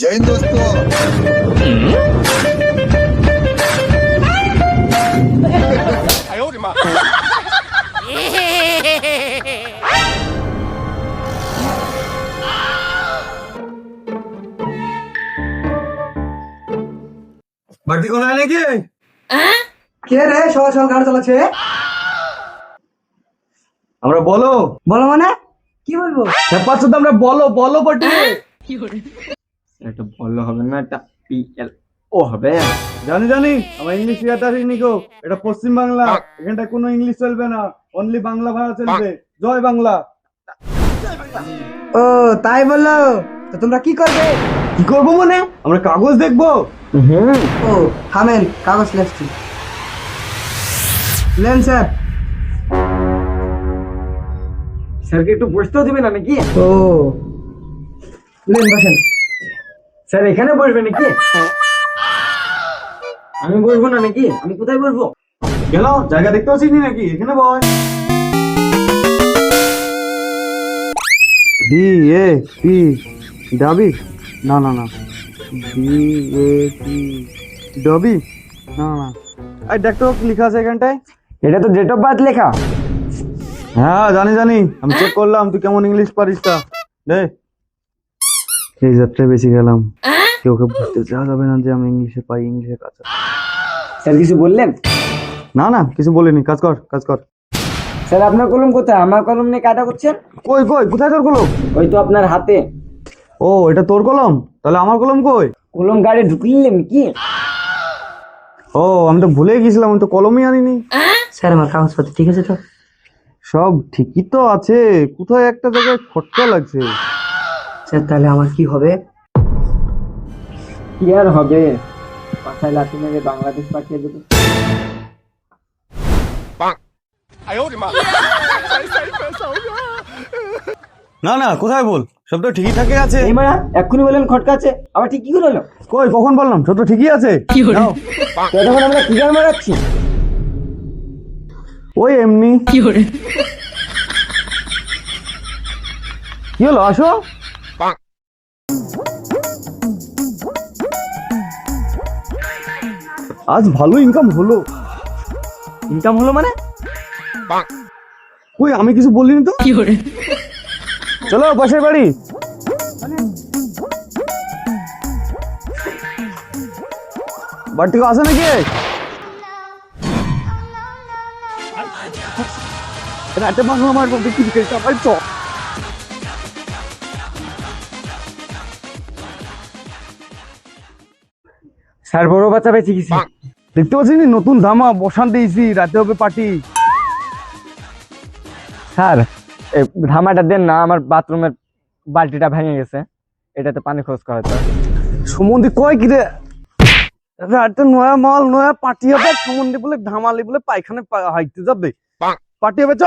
जय हिंद दोस्तों বাড়তি কোথায় নাকি কে রে সকাল সকাল গাড়ি চালাচ্ছে আমরা বলো বলো মানে কি বলবো পাচ্ছ তো আমরা বলো বলো বটে একটা বলো হবে না একটা পি এল ও হবে। জানি জানি আমার ইংলিশ আসিনি গো। এটা পশ্চিম বাংলা এখানটা কোনো ইংলিশ চলবে না অনলি বাংলা ভাষা চলবে। জয় বাংলা। ও তাই বলল তো তোমরা কি করবে? কি করব মানে? আমরা কাগজ দেখব। ও থামেন কাগজ লেখছি। লেন স্যার। স্যারকে একটু বসতেও দিবে না নাকি? ও। লেন বসেন। স্যার এখানে বসবে নাকি? আমি বসবো না নাকি? আমি কোথায় বসবো? কেন জায়গা দেখতে পাচ্ছিস নাকি? এখানে বস। ডি এ পি ডাবি না না না। ডি এ পি ডবি না না। এই দেখ তো কি লেখা আছে এখানটায়? এটা তো ডেট অফ বার্থ লেখা। হ্যাঁ জানি জানি। আমি চেক করলাম তুই কেমন ইংলিশ পারিস তা? দে। এই যাত্রায় বেশি গেলাম। কেউ ওকে বুঝতে চাওয়া যাবে না যে আমি ইংলিশে পাই ইংলিশে কাজ স্যার কিছু বললেন? না না কিছু বলিনি। কাজ কর কাজ কর। স্যার আপনার কলম কোথায়? আমার কলম নিয়ে কাটা করছেন? কই কই কোথায় তোর কলম? ওই তো আপনার হাতে। ও এটা তোর কলম? তাহলে আমার কলম কই? কলম গাড়ি ঢুকলেন কি? ও আমি তো ভুলে গেছিলাম আমি তো কলমই আনিনি। স্যার আমার কাগজপত্র ঠিক আছে তো? সব ঠিকই তো আছে। কোথায় একটা জায়গায় খটকা লাগছে। স্যার তাহলে আমার কি হবে? কি আর হবে? পাশায় লাঠি মেরে বাংলাদেশ পাঠিয়ে দেবে। না না কোথায় বল? সব তো ঠিকই থাকে আছে। এই মারা এক্ষুনি বললেন খটকা আছে। আবার ঠিক কি করে হলো? কই কখন বললাম? সব তো ঠিকই আছে। নাও। তো তখন আমরা কি গান মারাচ্ছি? ওই এমনি। কি হলো? আসো। আজ ভালো ইনকাম হলো। ইনকাম হলো মানে? কই আমি কিছু বলিনি তো? চলো পাশের বাড়ি। বাড়ি থেকে আসে নাকি? রাতে বাংলা আমার বিক্রি করে সবাই চ স্যার বড় বাচ্চা বেঁচে গেছি দেখতে পাচ্ছিস নি? নতুন ধামা বসান দিয়েছি রাতে হবে পার্টি। স্যার ধামাটা দেন না আমার বাথরুমের বালতিটা ভেঙে গেছে। এটাতে পানি খোঁজ করা হতো সম্বন্ধে কয় কি রে রাতে নয়া মাল নয়া পার্টি হবে। সম্বন্ধে বলে ধামালি বলে পায়খানে পা- হাইতে যাবে। পার্টি হবে চ।